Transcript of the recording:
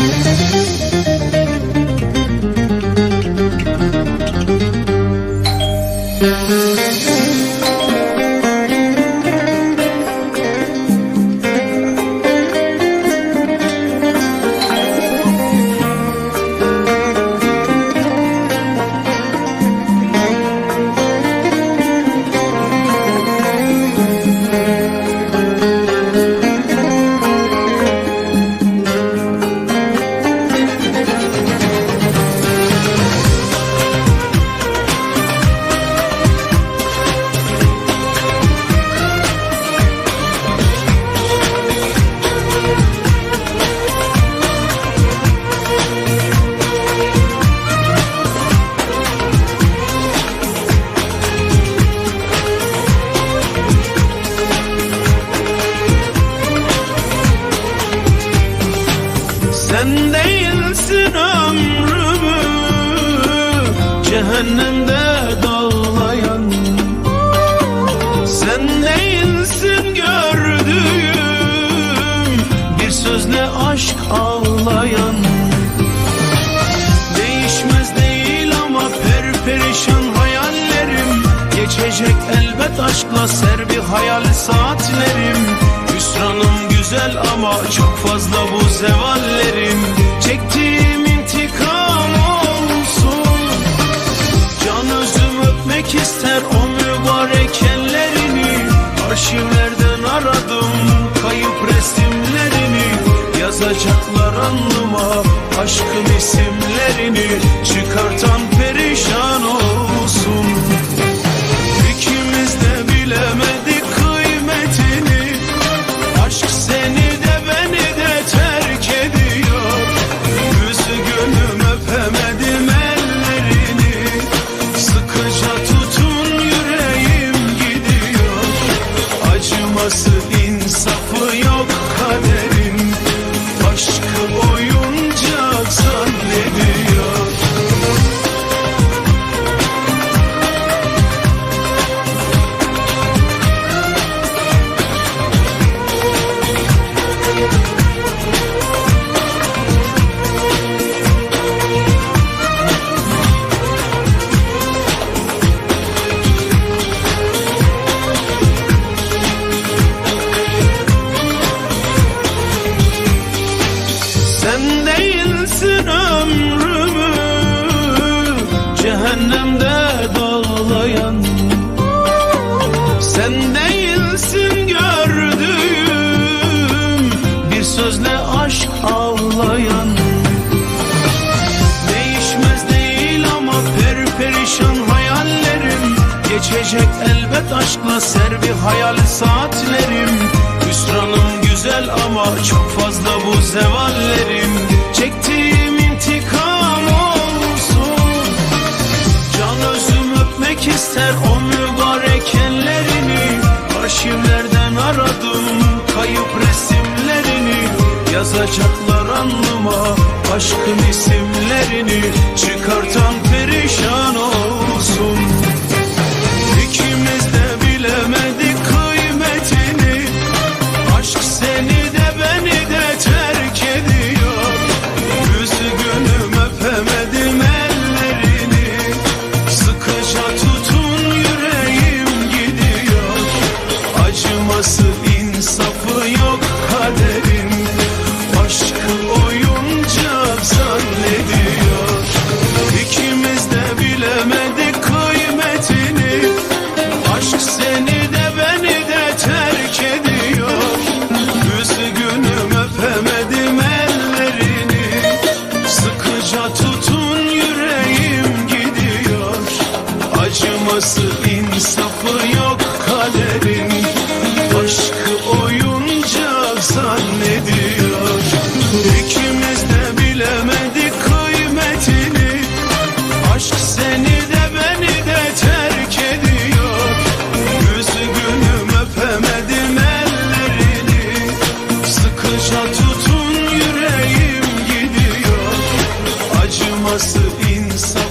Müzik Sen değilsin ömrümü cehennemde dağlayan. Sen değilsin gördüğüm bir sözle aşk ağlayan. Değişmez değil ama perperişan hayallerim. Geçecek elbet aşkla ser bir hayal saatlerim Hüsranım güzel ama çok fazla bu zevallerim. Çektiğim Acıması perperişan hayallerim. Geçecek elbet aşkla ser bir hayal saatlerim. Hüsranım güzel ama çok fazla bu zevallerim. Çektiğim intikam olsun. Can özüm öpmek ister o mübarek ellerini. Arşivlerden aradım kayıp resimlerini. Yazacaklar alnıma aşkın isimlerini. Çıkartan oynaması insafı yok kaderin. Aşkı oyuncak zannediyor. İkimiz de bilemedik kıymetini. Aşk seni de beni de terk ediyor. Gözü Üzgünüm öpemedim ellerini. Sıkıca tutun yüreğim gidiyor. Acıması insaf